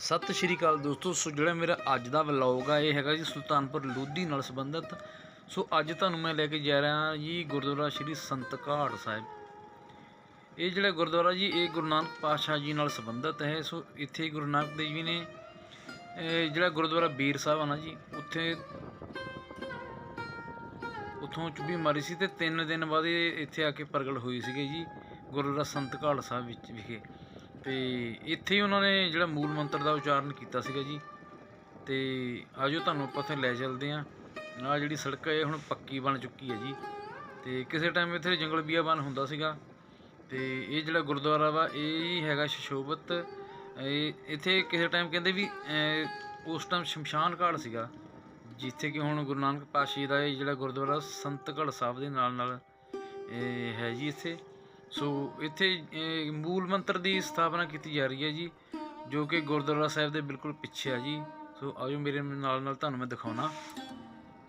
ਸਤਿ ਸ਼੍ਰੀ ਅਕਾਲ ਦੋਸਤੋ। ਸੋ ਜਿਹੜਾ ਮੇਰਾ ਅੱਜ ਦਾ ਵਲੌਗ ਆ, ਇਹ ਹੈਗਾ ਜੀ ਸੁਲਤਾਨਪੁਰ ਲੋਧੀ ਨਾਲ ਸੰਬੰਧਿਤ। ਸੋ ਅੱਜ ਤੁਹਾਨੂੰ ਮੈਂ ਲੈ ਕੇ ਜਾ ਰਿਹਾ ਜੀ ਗੁਰਦੁਆਰਾ ਸ਼੍ਰੀ ਸੰਤ ਘਾਟ ਸਾਹਿਬ। ਇਹ ਜਿਹੜਾ ਗੁਰਦੁਆਰਾ ਜੀ, ਇਹ ਗੁਰੂ ਨਾਨਕ ਪਾਤਸ਼ਾਹ ਜੀ ਨਾਲ ਸੰਬੰਧਿਤ ਹੈ। ਸੋ ਇੱਥੇ ਗੁਰੂ ਨਾਨਕ ਦੇਵ ਜੀ ਨੇ ਜਿਹੜਾ ਗੁਰਦੁਆਰਾ ਬੀਰ ਸਾਹਿਬ ਆ ਨਾ ਜੀ, ਉੱਥੇ ਉੱਥੋਂ ਚੁੱਭੀ ਮਾਰੀ ਸੀ ਤੇ 3 ਦਿਨ ਬਾਅਦ ਇਹ ਇੱਥੇ ਆ ਕੇ ਪ੍ਰਗਟ ਹੋਈ ਸੀਗੇ ਜੀ ਗੁਰਦੁਆਰਾ ਸੰਤ ਘਾਟ ਸਾਹਿਬ ਵਿੱਚ ਵਿਖੇ। ਤੇ ਇੱਥੇ ਹੀ ਉਹਨਾਂ ਨੇ ਜਿਹੜਾ ਮੂਲ ਮੰਤਰ ਦਾ ਉਚਾਰਨ ਕੀਤਾ ਸੀਗਾ ਜੀ। ਤੇ ਆਜੋ ਤੁਹਾਨੂੰ ਆਪਾਂ ਉੱਥੇ ਲੈ ਚੱਲਦੇ ਆਂ ਆ ਜਿਹੜੀ ਸੜਕ ਹੈ ਹੁਣ ਪੱਕੀ ਬਣ ਚੁੱਕੀ ਹੈ ਜੀ। ਤੇ ਕਿਸੇ ਟਾਈਮ ਇੱਥੇ ਜੰਗਲ ਬੀਆਬਾਨ ਹੁੰਦਾ ਸੀਗਾ। ਤੇ ਇਹ ਜਿਹੜਾ ਗੁਰਦੁਆਰਾ ਵਾ, ਇਹ ਹੀ ਹੈਗਾ ਸ਼ਸ਼ੋਭਤ। ਇਹ ਇੱਥੇ ਕਿਸੇ ਟਾਈਮ ਕਹਿੰਦੇ ਵੀ ਉਸ ਟਾਈਮ ਸ਼ਮਸ਼ਾਨ ਘਾਟ ਸੀਗਾ, ਜਿੱਥੇ ਕਿ ਹੁਣ ਗੁਰੂ ਨਾਨਕ ਪਾਤਸ਼ਾਹ ਦਾ ਇਹ ਜਿਹੜਾ ਗੁਰਦੁਆਰਾ ਸੰਤਗੜ੍ਹ ਸਾਹਿਬ ਦੇ ਨਾਲ ਨਾਲ ਹੈ ਜੀ ਇੱਥੇ। ਸੋ ਇੱਥੇ ਮੂਲ ਮੰਤਰ ਦੀ ਸਥਾਪਨਾ ਕੀਤੀ ਜਾ ਰਹੀ ਹੈ ਜੀ, ਜੋ ਕਿ ਗੁਰਦੁਆਰਾ ਸਾਹਿਬ ਦੇ ਬਿਲਕੁਲ ਪਿੱਛੇ ਆ ਜੀ। ਸੋ ਆਜੋ ਮੇਰੇ ਨਾਲ ਨਾਲ ਤੁਹਾਨੂੰ ਮੈਂ ਦਿਖਾਉਣਾ।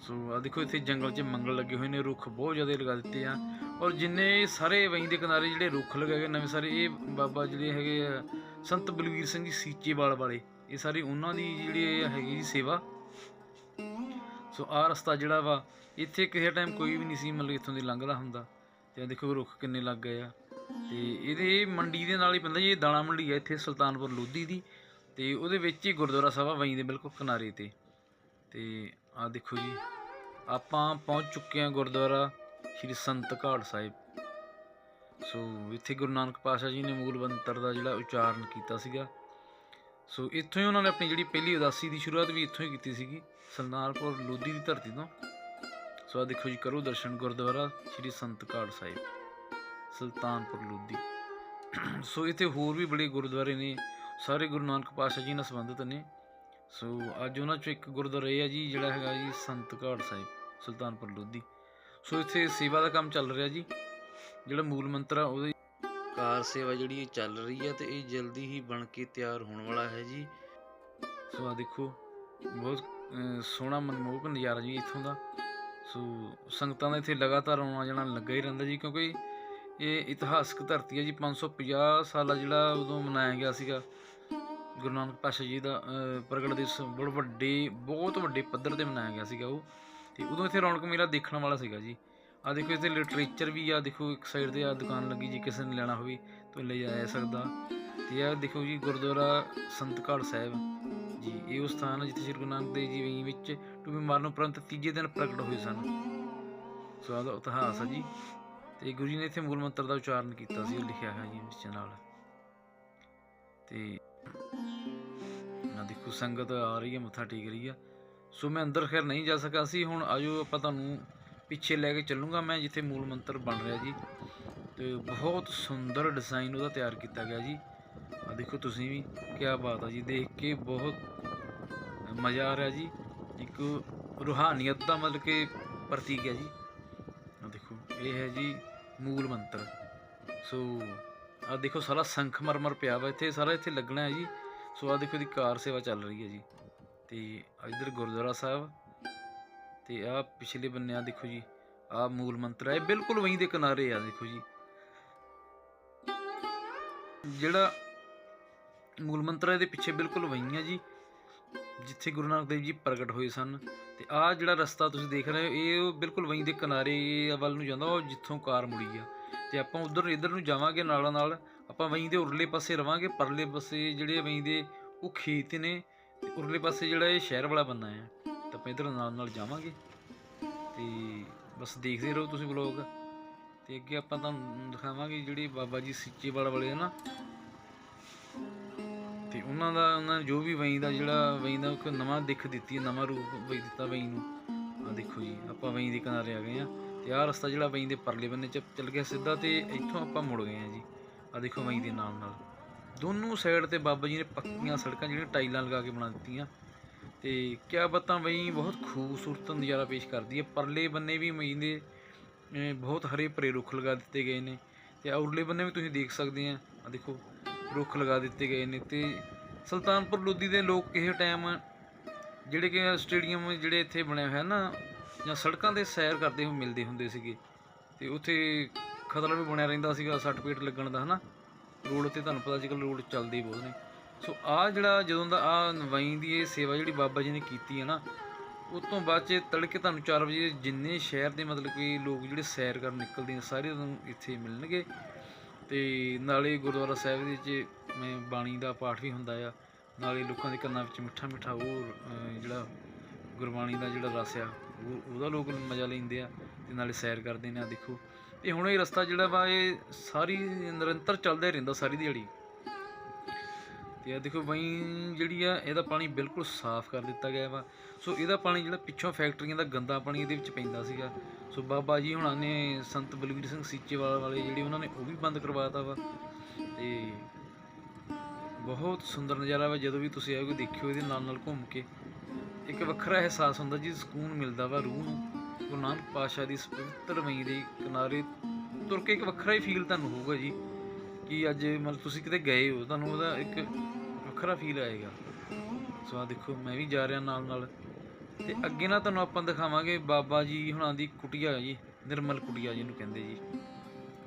ਸੋ ਆ ਦੇਖੋ, ਇੱਥੇ ਜੰਗਲ 'ਚ ਮੰਗਲ ਲੱਗੇ ਹੋਏ ਨੇ, ਰੁੱਖ ਬਹੁਤ ਜ਼ਿਆਦਾ ਲਗਾ ਦਿੱਤੇ ਆ। ਔਰ ਜਿੰਨੇ ਸਾਰੇ ਵਹੀਂ ਦੇ ਕਿਨਾਰੇ ਜਿਹੜੇ ਰੁੱਖ ਲਗਾਏ ਗਏ, ਨਵੇਂ ਸਾਰੇ, ਇਹ ਬਾਬਾ ਜਿਹੜੇ ਹੈਗੇ ਆ, ਸੰਤ ਬਲਵੀਰ ਸਿੰਘ ਜੀ ਸੀਚੇਵਾਲ ਵਾਲੇ, ਇਹ ਸਾਰੀ ਉਹਨਾਂ ਦੀ ਜਿਹੜੀ ਹੈਗੀ ਜੀ ਸੇਵਾ। ਸੋ ਆ ਰਸਤਾ ਜਿਹੜਾ ਵਾ, ਇੱਥੇ ਕਿਸੇ ਟਾਈਮ ਕੋਈ ਵੀ ਨਹੀਂ ਸੀ, ਮਤਲਬ ਇੱਥੋਂ ਦੀ ਲੰਘਦਾ ਹੁੰਦਾ। ਤੇ ਦੇਖੋ ਰੁੱਖ ਕਿੰਨੇ ਲੱਗ ਗਏ ਆ। ਤੇ ਇਹਦੇ ਮੰਡੀ ਦੇ ਨਾਲ ਹੀ ਪੈਂਦਾ ਜੀ, ਇਹ ਦਾਣਾ ਮੰਡੀ ਆ ਇੱਥੇ ਸੁਲਤਾਨਪੁਰ ਲੋਧੀ ਦੀ। ਤੇ ਉਹਦੇ ਵਿੱਚ ਹੀ ਗੁਰਦੁਆਰਾ ਸਾਹਿਬ ਵਈ ਦੇ ਬਿਲਕੁਲ ਕਿਨਾਰੇ ਤੇ। ਤੇ ਆ ਦੇਖੋ ਜੀ, ਆਪਾਂ ਪਹੁੰਚ ਚੁੱਕੇ ਹਾਂ ਗੁਰਦੁਆਰਾ ਸ਼੍ਰੀ ਸੰਤ ਘਾਟ ਸਾਹਿਬ। ਸੋ ਇੱਥੇ ਗੁਰੂ ਨਾਨਕ ਪਾਤਸ਼ਾਹ ਜੀ ਨੇ ਮੂਲ ਮੰਤਰ ਦਾ ਜਿਹੜਾ ਉਚਾਰਨ ਕੀਤਾ ਸੀਗਾ। ਸੋ ਇੱਥੋਂ ਹੀ ਉਹਨਾਂ ਨੇ ਆਪਣੀ ਜਿਹੜੀ ਪਹਿਲੀ ਉਦਾਸੀ ਦੀ ਸ਼ੁਰੂਆਤ ਵੀ ਇੱਥੋਂ ਹੀ ਕੀਤੀ ਸੀਗੀ, ਸੁਲਤਾਨਪੁਰ ਲੋਧੀ ਦੀ ਧਰਤੀ ਤੋਂ। ਸੋ ਆ ਦੇਖੋ ਜੀ, ਕਰੋ ਦਰਸ਼ਨ ਗੁਰਦੁਆਰਾ ਸ਼੍ਰੀ ਸੰਤ ਘਾਟ ਸਾਹਿਬ, ਸੁਲਤਾਨਪੁਰ ਲੋਧੀ। ਸੋ ਇੱਥੇ ਹੋਰ ਵੀ ਬੜੇ ਗੁਰਦੁਆਰੇ ਨੇ, ਸਾਰੇ ਗੁਰੂ ਨਾਨਕ ਪਾਤਸ਼ਾਹ ਜੀ ਨਾਲ ਸੰਬੰਧਿਤ ਨੇ। ਸੋ ਅੱਜ ਉਹਨਾਂ ਚੋਂ ਇੱਕ ਗੁਰਦੁਆਰਾ ਇਹ ਹੈ ਜੀ, ਜਿਹੜਾ ਹੈਗਾ ਜੀ ਸੰਤ ਘਾਟ ਸਾਹਿਬ, ਸੁਲਤਾਨਪੁਰ ਲੋਧੀ। ਸੋ ਇੱਥੇ ਸੇਵਾ ਦਾ ਕੰਮ ਚੱਲ ਰਿਹਾ ਜੀ, ਜਿਹੜਾ ਮੂਲ ਮੰਤਰ ਆ, ਉਹਦੀ ਕਾਰ ਸੇਵਾ ਜਿਹੜੀ ਇਹ ਚੱਲ ਰਹੀ ਹੈ ਤੇ ਇਹ ਜਲਦੀ ਹੀ ਬਣ ਕੇ ਤਿਆਰ ਹੋਣ ਵਾਲਾ ਹੈ ਜੀ। ਸੋ ਆ ਦੇਖੋ, ਬਹੁਤ ਸੋਹਣਾ ਮਨਮੋਹਕ ਨਜ਼ਾਰਾ ਜੀ ਇੱਥੋਂ ਦਾ। ਸੋ ਸੰਗਤਾਂ ਦਾ ਇੱਥੇ ਲਗਾਤਾਰ ਆਉਣਾ ਜਾਣਾ ਲੱਗਾ ਹੀ ਰਹਿੰਦਾ ਜੀ, ਕਿਉਂਕਿ ਇਹ ਇਤਿਹਾਸਕ ਧਰਤੀ ਹੈ ਜੀ 550 ਸਾਲਾ ਜਿਹੜਾ ਉਦੋਂ ਮਨਾਇਆ ਗਿਆ ਸੀਗਾ। ਗੁਰੂ ਨਾਨਕ ਪਾਤਸ਼ਾਹ ਜੀ ਦਾ ਪ੍ਰਗਟ ਦਿਵਸ ਬਹੁਤ ਵੱਡੇ ਬਹੁਤ ਵੱਡੇ ਪੱਧਰ ਤੇ ਮਨਾਇਆ ਗਿਆ ਸੀਗਾ ਉਹ। ਤੇ ਉਦੋਂ ਇੱਥੇ ਰੌਣਕ ਮੇਲਾ ਦੇਖਣ ਵਾਲਾ ਸੀਗਾ ਜੀ। ਆ ਦੇਖੋ ਇੱਥੇ ਲਿਟਰੇਚਰ ਵੀ ਆ, ਦੇਖੋ ਇੱਕ ਸਾਈਡ ਤੇ ਆ ਦੁਕਾਨ ਲੱਗੀ ਜੀ, ਕਿਸੇ ਨੇ ਲੈਣਾ ਹੋਵੇ ਤਾਂ ਲੈ ਜਾ ਸਕਦਾ। ਤੇ ਆ ਦੇਖੋ ਜੀ, ਗੁਰਦੁਆਰਾ ਸੰਤ ਘਾਟ ਸਾਹਿਬ। ਜੀ ਇਹ ਉਹ ਸਥਾਨ ਹੈ ਜਿੱਥੇ ਸ੍ਰੀ ਗੁਰੂ ਨਾਨਕ ਦੇਵ ਜੀ ਵਹੀਂ ਵਿੱਚ ਟੂਬੀ ਮਾਰਨ ਉਪਰੰਤ ਤੀਜੇ ਦਿਨ ਪ੍ਰਗਟ ਹੋਏ ਸਨ। ਸੋ ਇਹਦਾ ਇਤਿਹਾਸ ਹੈ ਜੀ। ਤੇ ਗੁਰੂ ਜੀ ਨੇ ਇੱਥੇ ਮੂਲ ਮੰਤਰ ਦਾ ਉਚਾਰਨ ਕੀਤਾ ਸੀ, ਉਹ ਲਿਖਿਆ ਹੈ ਜੀ ਵਿੱਚ ਨਾਲ। ਤੇ ਆ ਦੇਖੋ, ਸੰਗਤ ਆ ਰਹੀ ਹੈ ਮੱਥਾ ਟੇਕ ਰਹੀ ਆ। ਸੋ ਮੈਂ ਅੰਦਰ ਖੈਰ ਨਹੀਂ ਜਾ ਸਕਿਆ ਸੀ, ਹੁਣ ਆਜੋ ਆਪਾਂ ਤੁਹਾਨੂੰ ਪਿੱਛੇ ਲੈ ਕੇ ਚੱਲੂੰਗਾ ਮੈਂ, ਜਿੱਥੇ ਮੂਲ ਮੰਤਰ ਬਣ ਰਿਹਾ ਜੀ। ਤੇ ਬਹੁਤ ਸੁੰਦਰ ਡਿਜ਼ਾਈਨ ਉਹਦਾ ਤਿਆਰ ਕੀਤਾ ਗਿਆ ਜੀ। ਆ ਦੇਖੋ ਤੁਸੀਂ ਵੀ ਕੀ ਬਾਤ ਆ ਜੀ, ਦੇਖ ਕੇ ਬਹੁਤ ਮਜ਼ਾ ਆ ਰਿਹਾ ਜੀ। ਇੱਕ ਰੂਹਾਨੀਅਤ ਦਾ ਮਤਲਬ ਕਿ ਪ੍ਰਤੀਕ ਹੈ ਜੀ। ਆ ਦੇਖੋ, ਇਹ ਹੈ ਜੀ ਮੂਲ ਮੰਤਰ। ਸੋ ਆ ਦੇਖੋ ਸਾਰਾ ਸੰਖਮਰਮਰ ਪਿਆ ਵਾ ਇੱਥੇ, ਸਾਰਾ ਇੱਥੇ ਲੱਗਣਾ ਹੈ ਜੀ। ਸੋ ਆ ਦੇਖੋ ਦੀ ਕਾਰ ਸੇਵਾ ਚੱਲ ਰਹੀ ਹੈ ਜੀ। ਤੇ ਇਧਰ ਗੁਰਦੁਆਰਾ ਸਾਹਿਬ, ਤੇ ਆ ਪਿਛਲੇ ਬੰਨੇ ਆ ਦੇਖੋ ਜੀ ਆ ਮੂਲ ਮੰਤਰ ਹੈ। ਇਹ ਬਿਲਕੁਲ ਵਹੀਂ ਦੇ ਕਿਨਾਰੇ ਆ, ਦੇਖੋ ਜੀ। ਜਿਹੜਾ ਮੂਲ ਮੰਤਰ ਇਹਦੇ ਪਿੱਛੇ ਬਿਲਕੁਲ ਵਹੀਂ ਆ ਜੀ, ਜਿੱਥੇ ਗੁਰੂ ਨਾਨਕ ਦੇਵ ਜੀ ਪ੍ਰਗਟ ਹੋਏ ਸਨ। ਤੇ ਆਹ ਜਿਹੜਾ ਰਸਤਾ ਤੁਸੀਂ ਦੇਖ ਰਹੇ ਹੋ, ਇਹ ਉਹ ਬਿਲਕੁਲ ਵਹੀਂ ਦੇ ਕਿਨਾਰੇ ਵੱਲ ਨੂੰ ਜਾਂਦਾ, ਉਹ ਜਿੱਥੋਂ ਕਾਰ ਮੁੜੀ ਆ। ਤੇ ਆਪਾਂ ਉਧਰ, ਇੱਧਰ ਨੂੰ ਜਾਵਾਂਗੇ ਨਾਲਾਂ ਨਾਲ ਆਪਾਂ ਵਹੀਂ ਦੇ ਉਰਲੇ ਪਾਸੇ ਰਵਾਂਗੇ, ਪਰਲੇ ਪਾਸੇ ਜਿਹੜੇ ਵਹੀਂ ਦੇ ਉਹ ਖੇਤ ਨੇ, ਤੇ ਉਰਲੇ ਪਾਸੇ ਜਿਹੜਾ ਇਹ ਸ਼ਹਿਰ ਵਾਲਾ ਬੰਨਾ ਆ। ਤਾਂ ਆਪਾਂ ਇੱਧਰ ਨਾਲ ਨਾਲ ਜਾਵਾਂਗੇ। ਤੇ ਬਸ ਦੇਖਦੇ ਰਹੋ ਤੁਸੀਂ ਵਲੋਗ। ਤੇ ਅੱਗੇ ਆਪਾਂ ਤੁਹਾਨੂੰ ਦਿਖਾਵਾਂਗੇ ਜਿਹੜੇ ਬਾਬਾ ਜੀ ਸਿੱਚੇਵਾਲ ਵਾਲੇ ਆ ਨਾ ਤੇ ਉਹਨਾਂ ਦਾ, ਉਹਨਾਂ ਨੇ ਜੋ ਵੀ ਵਹੀਂ ਦਾ ਜਿਹੜਾ, ਵਹੀਂ ਦਾ ਇੱਕ ਨਵਾਂ ਦਿੱਖ ਦਿੱਤੀ ਨਵਾਂ ਰੂਪ ਵਹੀਂ ਦਿੱਤਾ ਵਹੀਂ ਨੂੰ। ਆ ਦੇਖੋ ਜੀ, ਆਪਾਂ ਵਹੀਂ ਦੇ ਕਿਨਾਰੇ ਆ ਗਏ ਆ ਤੇ ਆਹ ਰਸਤਾ ਜਿਹੜਾ ਵਹੀਂ ਦੇ ਪਰਲੇ ਬੰਨੇ ਚ ਚੱਲ ਗਿਆ ਸਿੱਧਾ ਤੇ ਇੱਥੋਂ ਆਪਾਂ ਮੁੜ ਗਏ ਆ ਜੀ। ਆ ਦੇਖੋ ਵਹੀਂ ਦੇ ਨਾਲ ਨਾਲ। ਦੋਨੋਂ ਸਾਈਡ ਤੇ ਬਾਬਾ ਜੀ ਨੇ ਪੱਕੀਆਂ ਸੜਕਾਂ ਜਿਹੜੀਆਂ ਟਾਈਲਾਂ ਲਗਾ ਕੇ ਬਣਾ ਦਿੱਤੀਆਂ। ਤੇ ਕਿਆ ਬਤਾਂ ਵਹੀਂ ਬਹੁਤ ਖੂਬਸੂਰਤ ਨਜ਼ਾਰਾ ਪੇਸ਼ ਕਰਦੀ ਹੈ। ਪਰਲੇ ਬੰਨੇ ਵੀ ਵਹੀਂ ਦੇ ਬਹੁਤ ਹਰੇ ਭਰੇ ਰੁੱਖ ਲਗਾ ਦਿੱਤੇ ਗਏ ਨੇ। ਤੇ ਔਰਲੇ ਬੰਨੇ ਵੀ ਤੁਸੀਂ ਦੇਖ ਸਕਦੇ ਆ ਆ ਦੇਖੋ ਰੁੱਖ ਲਗਾ ਦਿੱਤੇ ਗਏ ਨੇ ਤੇ ਸੁਲਤਾਨਪੁਰ ਲੋਧੀ ਦੇ ਲੋਕ ਕਿਸੇ ਟਾਈਮ ਜਿਹੜੇ ਕਿ ਸਟੇਡੀਅਮ ਜਿਹੜੇ ਇੱਥੇ ਬਣਿਆ ਹੋਇਆ ਨਾ, ਜਾਂ ਸੜਕਾਂ ਤੇ ਸੈਰ ਕਰਦੇ ਹੋਏ ਮਿਲਦੇ ਹੁੰਦੇ ਸੀਗੇ। ਤੇ ਉੱਥੇ ਖਤਰਾ ਵੀ ਬਣਿਆ ਰਹਿੰਦਾ ਸੀਗਾ, ਸੱਟ ਪੇਟ ਲੱਗਣ ਦਾ, ਹਨਾ? ਰੋਡ ਤੇ ਤੁਹਾਨੂੰ ਪਤਾ ਅੱਜ ਕੱਲ੍ਹ ਰੋਡ ਚੱਲਦੇ ਹੀ ਬਹੁਤ ਨੇ। ਸੋ ਆ ਜਿਹੜਾ ਜਦੋਂ ਦਾ ਆ ਵਈ ਦੀ ਇਹ ਸੇਵਾ ਜਿਹੜੀ ਬਾਬਾ ਜੀ ਨੇ ਕੀਤੀ ਹੈ ਨਾ, ਉਸ ਤੋਂ ਬਾਅਦ ਚ ਤੜਕੇ ਤੁਹਾਨੂੰ 4 ਵਜੇ ਜਿੰਨੇ ਸ਼ਹਿਰ ਦੇ ਮਤਲਬ ਕਿ ਲੋਕ ਜਿਹੜੇ ਸੈਰ ਕਰਨ ਨਿਕਲਦੇ ਨੇ, ਸਾਰੇ ਤੁਹਾਨੂੰ ਇੱਥੇ ਮਿਲਣਗੇ। ਤੇ ਨਾਲੇ ਗੁਰਦੁਆਰਾ ਸਾਹਿਬ ਦੇ ਵਿੱਚ ਮੈਂ ਬਾਣੀ ਦਾ ਪਾਠ ਵੀ ਹੁੰਦਾ ਆ। ਨਾਲੇ ਲੋਕਾਂ ਦੇ ਕੰਨਾਂ ਵਿੱਚ ਮਿੱਠਾ ਮਿੱਠਾ ਉਹ ਜਿਹੜਾ ਗੁਰਬਾਣੀ ਦਾ ਜਿਹੜਾ ਰਸ ਆ, ਉਹ, ਉਹਦਾ ਲੋਕ ਮਜ਼ਾ ਲੈਂਦੇ ਆ ਤੇ ਨਾਲੇ ਸੈਰ ਕਰਦੇ ਨੇ। ਆ ਦੇਖੋ। ਤੇ ਹੁਣ ਇਹ ਰਸਤਾ ਜਿਹੜਾ ਵਾ, ਇਹ ਸਾਰੀ ਨਿਰੰਤਰ ਚੱਲਦਾ ਹੀ ਰਹਿੰਦਾ ਸਾਰੀ ਦਿਹਾੜੀ। ਤੇ ਆ। ਦੇਖੋ ਬਈ ਜਿਹੜੀ ਆ, ਇਹਦਾ ਪਾਣੀ ਬਿਲਕੁਲ ਸਾਫ਼ ਕਰ ਦਿੱਤਾ ਗਿਆ ਵਾ। ਸੋ ਇਹਦਾ ਪਾਣੀ ਜਿਹੜਾ ਪਿੱਛੋਂ ਫੈਕਟਰੀਆਂ ਦਾ ਗੰਦਾ ਪਾਣੀ ਇਹਦੇ ਵਿੱਚ ਪੈਂਦਾ ਸੀਗਾ। ਸੋ ਬਾਬਾ ਜੀ ਹੁਣਾਂ ਨੇ ਸੰਤ ਬਲਵੀਰ ਸਿੰਘ ਸੀਚੇਵਾਲ ਵਾਲੇ ਜਿਹੜੇ ਉਹਨਾਂ ਨੇ ਉਹ ਵੀ ਬੰਦ ਕਰਵਾਤਾ ਵਾ। ਤੇ ਬਹੁਤ ਸੁੰਦਰ ਨਜ਼ਾਰਾ ਵਾ, ਜਦੋਂ ਵੀ ਤੁਸੀਂ ਆਓਗੇ ਦੇਖਿਓ ਇਹਦੇ ਨਾਲ ਨਾਲ ਘੁੰਮ ਕੇ। ਇੱਕ ਵੱਖਰਾ ਅਹਿਸਾਸ ਹੁੰਦਾ ਜੀ, ਸਕੂਨ ਮਿਲਦਾ ਵਾ ਰੂਹ ਨੂੰ। ਗੁਰੂ ਨਾਨਕ ਪਾਤਸ਼ਾਹ ਦੀ ਇਸ ਪਵਿੱਤਰ ਵਈ ਦੇ ਕਿਨਾਰੇ ਤੁਰ ਕੇ ਇੱਕ ਵੱਖਰਾ ਹੀ ਫੀਲ ਤੁਹਾਨੂੰ ਹੋਊਗਾ ਜੀ। ਕਿ ਅੱਜ ਮਤਲਬ ਤੁਸੀਂ ਕਿਤੇ ਗਏ ਹੋ, ਤੁਹਾਨੂੰ ਉਹਦਾ ਇੱਕ ਵੱਖਰਾ ਫੀਲ ਆਏਗਾ। ਸੋ ਆ ਦੇਖੋ, ਮੈਂ ਵੀ ਜਾ ਰਿਹਾ ਨਾਲ ਨਾਲ। ਤੇ ਅੱਗੇ ਨਾ ਤੁਹਾਨੂੰ ਆਪਾਂ ਦਿਖਾਵਾਂਗੇ ਬਾਬਾ ਜੀ ਹੁਣਾਂ ਦੀ ਕੁਟੀਆ ਜੀ, ਨਿਰਮਲ ਕੁਟੀਆ ਜਿਹਨੂੰ ਕਹਿੰਦੇ ਜੀ।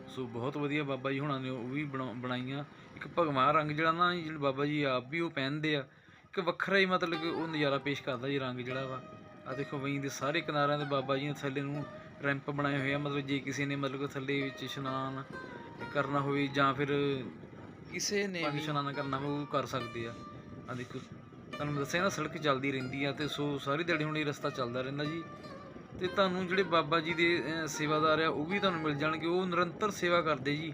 ਸੋ ਬਹੁਤ ਵਧੀਆ ਬਾਬਾ ਜੀ ਹੁਣਾਂ ਨੇ ਉਹ ਵੀ ਬਣਾ- ਬਣਾਈਆਂ। ਇੱਕ ਭਗਵਾ ਰੰਗ ਜਿਹੜਾ ਨਾ, ਜਿਹੜਾ ਬਾਬਾ ਜੀ ਆਪ ਵੀ ਉਹ ਪਹਿਨਦੇ ਆ। ਇੱਕ ਵੱਖਰਾ ਹੀ ਮਤਲਬ ਕਿ ਉਹ ਨਜ਼ਾਰਾ ਪੇਸ਼ ਕਰਦਾ ਜੀ ਰੰਗ ਜਿਹੜਾ ਵਾ। ਆ ਦੇਖੋ ਵਹੀਂ ਦੇ ਸਾਰੇ ਕਿਨਾਰਿਆਂ ਤੇ ਬਾਬਾ ਜੀ ਨੇ ਥੱਲੇ ਨੂੰ ਰੈਂਪ ਬਣਾਏ ਹੋਏ ਆ। ਮਤਲਬ ਜੇ ਕਿਸੇ ਨੇ ਮਤਲਬ ਕਿ ਥੱਲੇ ਵਿੱਚ ਇਸ਼ਨਾਨ ਕਰਨਾ ਹੋਵੇ ਜਾਂ ਫਿਰ ਕਿਸੇ ਨੇ ਵੀ ਇਸ਼ਨਾਨ ਕਰਨਾ ਹੋਵੇ ਉਹ ਕਰ ਸਕਦੇ ਆ। ਆ ਦੇਖੋ ਤੁਹਾਨੂੰ ਦੱਸਿਆ ਨਾ ਸੜਕ ਚੱਲਦੀ ਰਹਿੰਦੀ ਆ ਤੇ ਸੋ ਸਾਰੀ ਦਿਹਾੜੀ ਹੁਣ ਇਹ ਰਸਤਾ ਚੱਲਦਾ ਰਹਿੰਦਾ ਜੀ। ਤੇ ਤੁਹਾਨੂੰ ਜਿਹੜੇ ਬਾਬਾ ਜੀ ਦੇ ਸੇਵਾਦਾਰ ਆ ਉਹ ਵੀ ਤੁਹਾਨੂੰ ਮਿਲ ਜਾਣਗੇ। ਉਹ ਨਿਰੰਤਰ ਸੇਵਾ ਕਰਦੇ ਜੀ।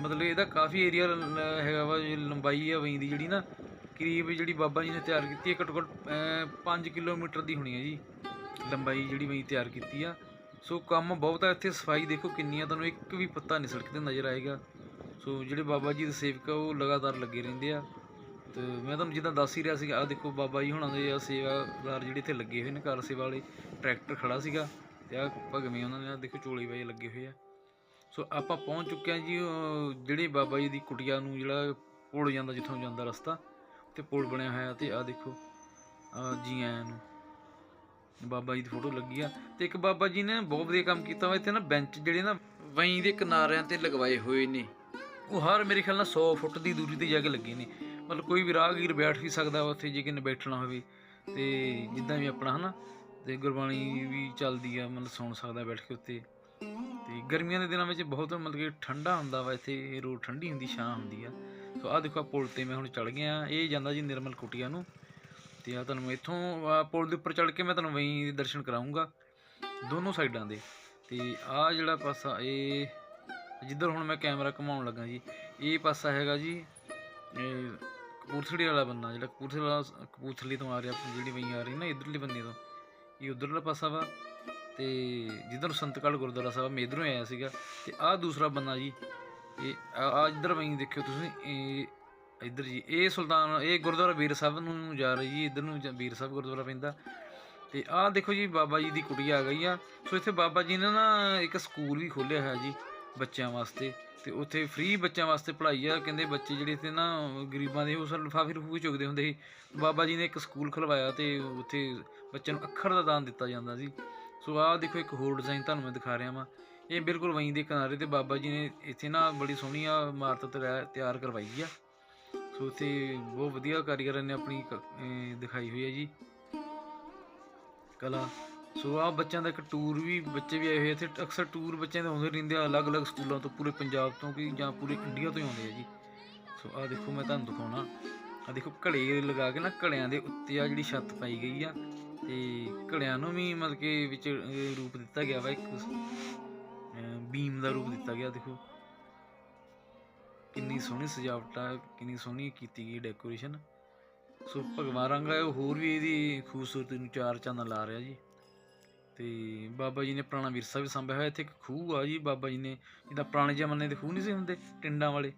ਮਤਲਬ ਇਹਦਾ ਕਾਫੀ ਏਰੀਆ ਹੈਗਾ ਵਾ ਜੀ ਲੰਬਾਈ ਆ ਵਹੀਂ ਦੀ ਜਿਹੜੀ ਨਾ ਕਰੀਬ ਜਿਹੜੀ ਬਾਬਾ ਜੀ ਨੇ ਤਿਆਰ ਕੀਤੀ ਹੈ ਘੱਟੋ ਘੱਟ 5 ਕਿਲੋਮੀਟਰ ਦੀ ਹੋਣੀ ਹੈ ਜੀ। ਲੰਬਾਈ ਜਿਹੜੀ ਵਹੀਂ ਤਿਆਰ ਕੀਤੀ ਆ। ਸੋ ਕੰਮ ਬਹੁਤ ਆ, ਇੱਥੇ ਸਫ਼ਾਈ ਦੇਖੋ ਕਿੰਨੀ ਆ, ਤੁਹਾਨੂੰ ਇੱਕ ਵੀ ਪੱਤਾ ਨਹੀਂ ਸੜਕ ਤੇ ਨਜ਼ਰ ਆਏਗਾ। ਸੋ ਜਿਹੜੇ ਬਾਬਾ ਜੀ ਦੇ ਸੇਵਕ ਆ, ਉਹ ਲਗਾਤਾਰ ਲੱਗੇ ਰਹਿੰਦੇ ਆ। ਤੇ ਮੈਂ ਤੁਹਾਨੂੰ ਜਿੱਦਾਂ ਦੱਸ ਹੀ ਰਿਹਾ ਸੀ ਆ ਦੇਖੋ ਬਾਬਾ ਜੀ ਹੁਣਾਂ ਦੇ ਆ ਸੇਵਾਦਾਰ ਜਿਹੜੇ ਇੱਥੇ ਲੱਗੇ ਹੋਏ ਨੇ ਕਾਰ ਸੇਵਾ ਵਾਲੇ, ਟਰੈਕਟਰ ਖੜਾ ਸੀਗਾ। ਤੇ ਆ ਭਗਵੇਂ ਉਹਨਾਂ ਨੇ ਆਹ ਦੇਖੋ ਚੋਲੇ ਵਾਏ ਲੱਗੇ ਹੋਏ ਆ। ਸੋ ਆਪਾਂ ਪਹੁੰਚ ਚੁੱਕੇ ਹਾਂ ਜੀ ਜਿਹੜੇ ਬਾਬਾ ਜੀ ਦੀ ਕੁਟਿਆ ਨੂੰ ਜਿਹੜਾ ਪੁਲ ਜਾਂਦਾ, ਜਿੱਥੋਂ ਜਾਂਦਾ ਰਸਤਾ, ਤੇ ਪੁਲ ਬਣਿਆ ਹੋਇਆ ਤੇ ਆ ਦੇਖੋ ਆ ਜੀ ਆਇਆਂ ਨੂੰ। ਬਾਬਾ ਜੀ ਦੀ ਫੋਟੋ ਲੱਗੀ ਆ ਤੇ ਇੱਕ ਬਾਬਾ ਜੀ ਨੇ ਬਹੁਤ ਵਧੀਆ ਕੰਮ ਕੀਤਾ ਵਾ, ਇੱਥੇ ਨਾ ਬੈਂਚ ਜਿਹੜੇ ਨਾ ਵਹੀਂ ਦੇ ਕਿਨਾਰਿਆਂ ਤੇ ਲਗਵਾਏ ਹੋਏ ਨੇ। ਉਹ ਹਰ ਮੇਰੇ ਖਿਆਲ ਨਾਲ 100 ਫੁੱਟ ਦੀ ਦੂਰੀ ਤੇ ਜਾ ਕੇ ਲੱਗੇ ਨੇ। ਮਤਲਬ ਕੋਈ ਵੀ ਰਾਹਗੀਰ ਬੈਠ ਵੀ ਸਕਦਾ ਵਾ ਉੱਥੇ, ਜੇ ਕਿਨੇ ਬੈਠਣਾ ਹੋਵੇ। ਤੇ ਜਿੱਦਾਂ ਵੀ ਆਪਣਾ, ਹਨਾ? ਤੇ ਗੁਰਬਾਣੀ ਵੀ ਚੱਲਦੀ ਆ, ਮਤਲਬ ਸੁਣ ਸਕਦਾ ਬੈਠ ਕੇ ਉੱਤੇ ਤੇ ਗਰਮੀਆਂ ਦੇ ਦਿਨਾਂ ਵਿੱਚ ਬਹੁਤ ਮਤਲਬ ਕਿ ਠੰਡਾ ਹੁੰਦਾ ਵਾ, ਇੱਥੇ ਰੋਡ ਠੰਡੀ ਹੁੰਦੀ, ਛਾਂ ਹੁੰਦੀ ਆ। ਸੋ ਆਹ ਦੇਖੋ ਆਹ ਪੁਲ ਤੇ ਮੈਂ ਹੁਣ ਚੜ ਗਿਆ, ਇਹ ਜਾਂਦਾ ਜੀ ਨਿਰਮਲ ਕੁਟੀਆ ਨੂੰ। ਤੇ ਆ ਤੁਹਾਨੂੰ। ਇੱਥੋਂ ਪੁਲ ਦੇ ਉੱਪਰ ਚੜ ਕੇ ਮੈਂ ਤੁਹਾਨੂੰ ਵਹੀਂ ਦੇ ਦਰਸ਼ਨ ਕਰਾਉਂਗਾ ਦੋਨੋਂ ਸਾਈਡਾਂ ਦੇ। ਤੇ ਆ ਜਿਹੜਾ ਪਾਸਾ, ਇਹ ਜਿੱਧਰ ਹੁਣ ਮੈਂ ਕੈਮਰਾ ਘੁਮਾਉਣ ਲੱਗਾ ਜੀ, ਇਹ ਪਾਸਾ ਹੈਗਾ ਜੀ, ਇਹ ਵਾਲਾ ਬੰਨਾ, ਜਿਹੜਾ ਕਪੂਰਥਲਾ ਕਪੂਰਥਲੀ ਤੋਂ ਆ ਰਿਹਾ ਜਿਹੜੀ ਵਹੀਂ ਆ ਰਹੀ ਨਾ ਇਧਰਲੇ ਬੰਨੇ ਤੋਂ। ਇਹ ਉਧਰਲਾ ਪਾਸਾ ਵਾ। ਤੇ ਜਿੱਧਰ ਸੰਤਕਾਲ ਗੁਰਦੁਆਰਾ ਸਾਹਿਬ, ਮੈਂ ਇਧਰੋਂ ਆਇਆ ਸੀਗਾ। ਤੇ ਆਹ ਦੂਸਰਾ ਬੰਨਾ ਜੀ, ਇਹ ਆ ਇਧਰ ਵਹੀਂ ਦੇਖਿਓ ਤੁਸੀਂ, ਇਹ ਇੱਧਰ ਜੀ, ਇਹ ਸੁਲਤਾਨ, ਇਹ ਗੁਰਦੁਆਰਾ ਵੀਰ ਸਾਹਿਬ ਨੂੰ ਜਾ ਰਹੀ ਜੀ, ਇੱਧਰ ਨੂੰ ਜਾਂ ਵੀਰ ਸਾਹਿਬ ਗੁਰਦੁਆਰਾ ਪੈਂਦਾ। ਤੇ ਆਹ ਦੇਖੋ ਜੀ, ਬਾਬਾ ਜੀ ਦੀ ਕੁੜੀ ਆ ਗਈ ਆ ਸੋ ਇੱਥੇ ਬਾਬਾ ਜੀ ਨੇ ਨਾ ਇੱਕ ਸਕੂਲ ਵੀ ਖੋਲ੍ਹਿਆ ਹੋਇਆ ਜੀ, ਬੱਚਿਆਂ ਵਾਸਤੇ। ਤੇ ਉੱਥੇ ਫ੍ਰੀ ਬੱਚਿਆਂ ਵਾਸਤੇ ਪੜ੍ਹਾਈ ਆ। ਕਹਿੰਦੇ ਬੱਚੇ ਜਿਹੜੇ ਤੇ ਨਾ, ਗਰੀਬਾਂ ਦੇ ਉਹ ਸਰ ਲਿਫਾਫੇ ਰਫੂਫੇ ਚੁਗਦੇ ਹੁੰਦੇ ਸੀ। ਬਾਬਾ ਜੀ ਨੇ ਇੱਕ ਸਕੂਲ ਖੁਲਵਾਇਆ ਤੇ ਉੱਥੇ ਬੱਚਿਆਂ ਨੂੰ ਅੱਖਰ ਦਾ ਦਾਨ ਦਿੱਤਾ ਜਾਂਦਾ ਸੀ। ਸੋ ਆਹ ਦੇਖੋ, ਇੱਕ ਹੋਰ ਡਿਜ਼ਾਈਨ ਤੁਹਾਨੂੰ ਮੈਂ ਦਿਖਾ ਰਿਹਾ ਵਾਂ। ਇਹ ਬਿਲਕੁਲ ਵਹੀਂ ਦੇ ਕਿਨਾਰੇ ਤੇ ਬਾਬਾ ਜੀ ਨੇ ਇੱਥੇ ਨਾ ਬੜੀ ਸੋਹਣੀ ਆ ਇਮਾਰਤ ਤਿਆ- ਤਿਆਰ ਕਰਵਾਈ ਆ। ਸੋ ਇੱਥੇ ਬਹੁਤ ਵਧੀਆ ਕਾਰੀਗਰਾਂ ਨੇ ਆਪਣੀ ਕ- ਦਿਖਾਈ ਹੋਈ ਹੈ ਜੀ। ਕਲਾ। ਸੋ ਆ ਬੱਚਿਆਂ ਦਾ ਇੱਕ ਟੂਰ ਵੀ, ਬੱਚੇ ਵੀ ਆਏ ਹੋਏ ਇੱਥੇ ਅਕਸਰ ਟੂਰ ਬੱਚਿਆਂ ਦੇ ਆਉਂਦੇ ਰਹਿੰਦੇ ਆ, ਅਲੱਗ-ਅਲੱਗ ਸਕੂਲਾਂ ਤੋਂ, ਪੂਰੇ ਪੰਜਾਬ ਤੋਂ ਕਿ ਜਾਂ ਪੂਰੇ ਇੰਡੀਆ ਤੋਂ ਹੀ ਆਉਂਦੇ ਆ ਜੀ। ਸੋ ਆ ਦੇਖੋ, ਮੈਂ ਤੁਹਾਨੂੰ ਦਿਖਾਉਣਾ। ਆ ਦੇਖੋ, ਘੜੇ ਲਗਾ ਕੇ ਨਾ ਘੜਿਆਂ ਦੇ ਉੱਤੇ ਆ ਜਿਹੜੀ ਛੱਤ ਪਾਈ ਗਈ ਆ। ਤੇ ਘੜਿਆਂ ਨੂੰ ਵੀ ਮਤਲਬ ਕਿ ਵਿੱਚ ਰੂਪ ਦਿੱਤਾ ਗਿਆ ਵਾ ਇੱਕ। ਬੀਮ ਦਾ ਰੂਪ ਦਿੱਤਾ ਗਿਆ, ਦੇਖੋ। ਕਿੰਨੀ ਸੋਹਣੀ ਸਜਾਵਟ ਆ ਕਿੰਨੀ ਸੋਹਣੀ ਕੀਤੀ ਗਈ ਡੈਕੋਰੇਸ਼ਨ ਸੋ ਭਗਵਾਨ ਰੰਗ ਆ ਉਹ ਹੋਰ ਵੀ ਇਹਦੀ ਖੂਬਸੂਰਤੀ ਨੂੰ ਚਾਰ ਚੰਨ ਲਾ ਰਿਹਾ ਜੀ। ਤੇ ਬਾਬਾ ਜੀ ਨੇ ਪੁਰਾਣਾ ਵਿਰਸਾ ਵੀ ਸੰਭਿਆ ਹੋਇਆ ਇੱਥੇ ਇੱਕ ਖੂਹ ਆ ਜੀ ਬਾਬਾ ਜੀ ਨੇ ਜਿੱਦਾਂ ਪੁਰਾਣੇ ਜ਼ਮਾਨੇ ਦੇ ਖੂਹ ਨਹੀਂ ਸੀ ਹੁੰਦੇ ਟਿੰਡਾਂ ਵਾਲੇ।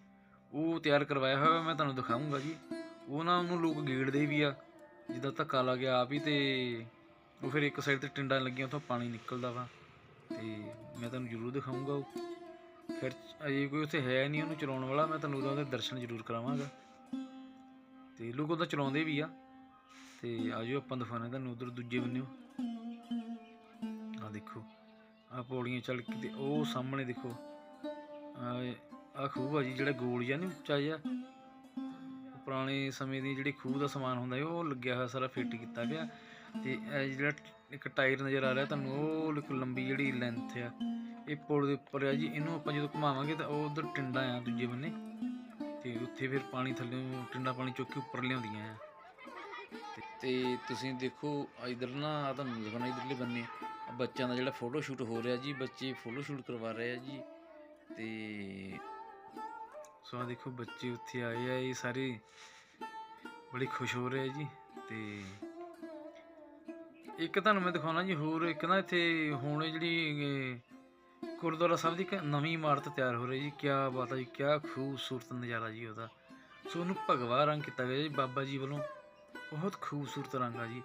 ਉਹ ਤਿਆਰ ਕਰਵਾਇਆ ਹੋਇਆ ਵਾ, ਮੈਂ ਤੁਹਾਨੂੰ ਦਿਖਾਉਂਗਾ ਜੀ। ਉਹ ਨਾ ਉਹਨੂੰ ਲੋਕ ਗੇੜਦੇ ਵੀ ਆ ਜਿੱਦਾਂ ਧੱਕਾ ਲੱਗ ਗਿਆ ਆਪ ਹੀ ਤੇ ਉਹ ਫਿਰ ਇੱਕ ਸਾਈਡ ਤੇ ਟਿੰਡਾਂ ਲੱਗੀਆਂ ਉੱਥੋਂ ਪਾਣੀ ਨਿਕਲਦਾ ਵਾ। ਤੇ ਮੈਂ ਤੁਹਾਨੂੰ ਜ਼ਰੂਰ ਦਿਖਾਉਂਗਾ ਉਹ। ਫਿਰ ਅਜੇ ਕੋਈ ਉੱਥੇ ਹੈ ਨਹੀਂ ਉਹਨੂੰ ਚਲਾਉਣ ਵਾਲਾ, ਮੈਂ ਤੁਹਾਨੂੰ ਉਹਦਾ ਦਰਸ਼ਨ ਜ਼ਰੂਰ ਕਰਾਵਾਂਗਾ। ਤੇ ਲੋਕ ਉਹਦਾ ਚਲਾਉਂਦੇ ਵੀ ਆ। ਤੇ ਆਜੋ ਆਪਾਂ ਦਿਖਾਉਂਦੇ ਤੁਹਾਨੂੰ ਉਧਰ ਦੂਜੇ ਬੰਨਿਓ। ਆ ਦੇਖੋ ਆ ਪੌੜੀਆਂ ਚੱਲ ਕੇ ਤੇ ਉਹ ਸਾਹਮਣੇ ਦੇਖੋ। ਆ ਖੂਹ ਆ ਜੀ, ਜਿਹੜਾ ਗੋਲ ਜਿਹਾ ਨਹੀਂ ਉੱਚਾ ਜਿਹਾ। ਪੁਰਾਣੇ ਸਮੇਂ ਦੀ ਜਿਹੜੀ ਖੂਹ ਦਾ ਸਮਾਨ ਹੁੰਦਾ ਉਹ ਲੱਗਿਆ ਹੋਇਆ ਸਾਰਾ ਫਿੱਟ ਕੀਤਾ ਗਿਆ ਤੇ ਇਹ ਜਿਹੜਾ ਇੱਕ ਟਾਇਰ ਨਜ਼ਰ ਆ ਰਿਹਾ ਤੁਹਾਨੂੰ, ਉਹ ਇੱਕ ਲੰਬੀ ਜਿਹੜੀ ਲੈਂਥ ਆ। ਇਹ ਪੁਲ ਦੇ ਉੱਪਰ ਆ ਜੀ, ਇਹਨੂੰ ਆਪਾਂ ਜਦੋਂ ਘੁਮਾਵਾਂਗੇ ਤਾਂ ਉਹ ਉਧਰ ਟਿੰਡਾ ਆ ਦੂਜੇ ਬੰਨੇ। ਤੇ ਉੱਥੇ ਫਿਰ ਪਾਣੀ ਥੱਲੇ ਟਿੰਡਾ ਪਾਣੀ ਚੁੱਕ ਕੇ ਉੱਪਰ ਲਿਆਉਂਦੀਆਂ ਆ। ਤੇ- ਤੁਸੀਂ ਦੇਖੋ ਇਧਰ ਨਾ, ਆਹ ਤੁਹਾਨੂੰ ਦਿਖਾਉਣਾ ਇਧਰਲੇ ਬੰਨੇ। ਬੱਚਿਆਂ ਦਾ ਜਿਹੜਾ ਫੋਟੋ ਸ਼ੂਟ ਹੋ ਰਿਹਾ ਜੀ, ਬੱਚੇ ਫੋਟੋ ਸ਼ੂਟ ਕਰਵਾ ਰਹੇ ਆ ਜੀ। ਤੇ ਸੋ ਆਹ ਦੇਖੋ, ਬੱਚੇ ਉੱਥੇ ਆਏ ਆ, ਇਹ ਸਾਰੇ ਬੜੇ ਖੁਸ਼ ਹੋ ਰਹੇ ਆ ਜੀ। ਤੇ ਇੱਕ ਤੁਹਾਨੂੰ ਮੈਂ ਦਿਖਾਉਣਾ ਜੀ, ਹੋਰ ਇੱਕ ਨਾ ਇੱਥੇ ਹੁਣ ਜਿਹੜੀ ਗੁਰਦੁਆਰਾ ਸਾਹਿਬ ਦੀ ਇੱਕ ਨਵੀਂ ਇਮਾਰਤ ਤਿਆਰ ਹੋ ਰਹੀ ਜੀ ਕੀ ਬਾਤ ਹੈ ਜੀ ਕੀ ਖੂਬਸੂਰਤ ਨਜ਼ਾਰਾ ਜੀ ਉਹਦਾ। ਸੋ ਉਹਨੂੰ ਭਗਵਾ ਰੰਗ ਕੀਤਾ ਗਿਆ ਜੀ, ਬਾਬਾ ਜੀ ਵੱਲੋਂ। ਬਹੁਤ ਖੂਬਸੂਰਤ ਰੰਗ ਆ ਜੀ।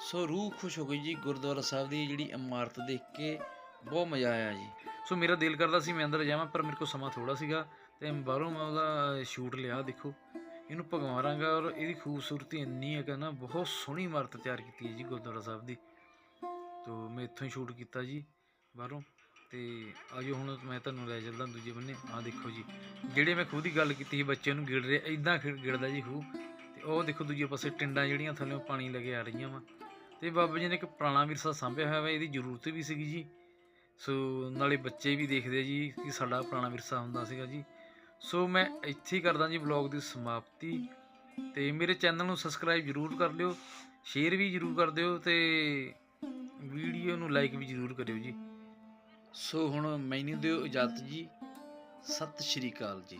ਸੋ ਰੂਹ ਖੁਸ਼ ਹੋ ਗਈ ਜੀ, ਗੁਰਦੁਆਰਾ ਸਾਹਿਬ ਦੀ ਜਿਹੜੀ ਇਮਾਰਤ ਦੇਖ ਕੇ ਬਹੁਤ ਮਜ਼ਾ ਆਇਆ ਜੀ। ਸੋ ਮੇਰਾ ਦਿਲ ਕਰਦਾ ਸੀ ਮੈਂ ਅੰਦਰ ਜਾਵਾਂ, ਪਰ ਮੇਰੇ ਕੋਲ ਸਮਾਂ ਥੋੜਾ ਸੀਗਾ, ਤੇ ਬਾਹਰੋਂ ਮੈਂ ਉਹਦਾ ਸ਼ੂਟ ਲਿਆ, ਦੇਖੋ। ਇਹਨੂੰ ਭਗਵਾਰਾਂਗਾ ਔਰ ਇਹਦੀ ਖੂਬਸੂਰਤੀ ਇੰਨੀ ਹੈ ਕਿ ਨਾ ਬਹੁਤ ਸੋਹਣੀ ਇਮਾਰਤ ਤਿਆਰ ਕੀਤੀ ਹੈ ਜੀ ਗੁਰਦੁਆਰਾ ਸਾਹਿਬ ਦੀ। ਤੋ ਮੈਂ ਇੱਥੋਂ ਹੀ ਸ਼ੂਟ ਕੀਤਾ ਜੀ ਬਾਹਰੋਂ ਤੇ ਆਜੋ ਹੁਣ ਮੈਂ ਤੁਹਾਨੂੰ ਲੈ ਚੱਲਦਾ ਦੂਜੇ ਬੰਨੇ। ਆਹ ਦੇਖੋ ਜੀ, ਜਿਹੜੇ ਮੈਂ ਖੂਹ ਦੀ ਗੱਲ ਕੀਤੀ ਸੀ ਬੱਚੇ ਨੂੰ ਗਿੜ ਰਿਹਾ ਇਦਾਂ ਗਿੜਦਾ ਜੀ ਖੂਹ। ਤੇ ਉਹ ਦੇਖੋ ਦੂਜੇ ਪਾਸੇ ਟਿੰਡਾਂ ਜਿਹੜੀਆਂ ਥੱਲੇੋਂ ਪਾਣੀ ਲੈ ਕੇ ਆ ਰਹੀਆਂ ਵਾ। ਤੇ ਬਾਬਾ ਜੀ ਨੇ ਇੱਕ ਪੁਰਾਣਾ ਵਿਰਸਾ ਸਾਂਭਿਆ ਹੋਇਆ ਵਾ, ਇਹਦੀ ਜ਼ਰੂਰਤ ਵੀ ਸੀਗੀ ਜੀ। ਸੋ ਨਾਲੇ ਬੱਚੇ ਵੀ ਦੇਖਦੇ ਜੀ ਕਿ ਸਾਡਾ ਪੁਰਾਣਾ ਵਿਰਸਾ ਹੁੰਦਾ ਸੀਗਾ ਜੀ। ਸੋ ਮੈਂ ਇੱਥੇ ਹੀ ਕਰਦਾ ਜੀ ਵਲੌਗ ਦੀ ਸਮਾਪਤੀ ਤੇ ਮੇਰੇ ਚੈਨਲ ਨੂੰ ਸਬਸਕ੍ਰਾਈਬ ਜ਼ਰੂਰ ਕਰ ਲਿਓ, ਸ਼ੇਅਰ ਵੀ ਜ਼ਰੂਰ ਕਰ ਦਿਓ ਤੇ ਵੀਡੀਓ ਨੂੰ ਲਾਈਕ ਵੀ ਜ਼ਰੂਰ ਕਰਿਓ ਜੀ। ਸੋ ਹੁਣ ਮੈਨੂੰ ਦਿਓ ਇਜਾਜ਼ਤ ਜੀ। ਸਤਿ ਸ਼੍ਰੀ ਅਕਾਲ ਜੀ।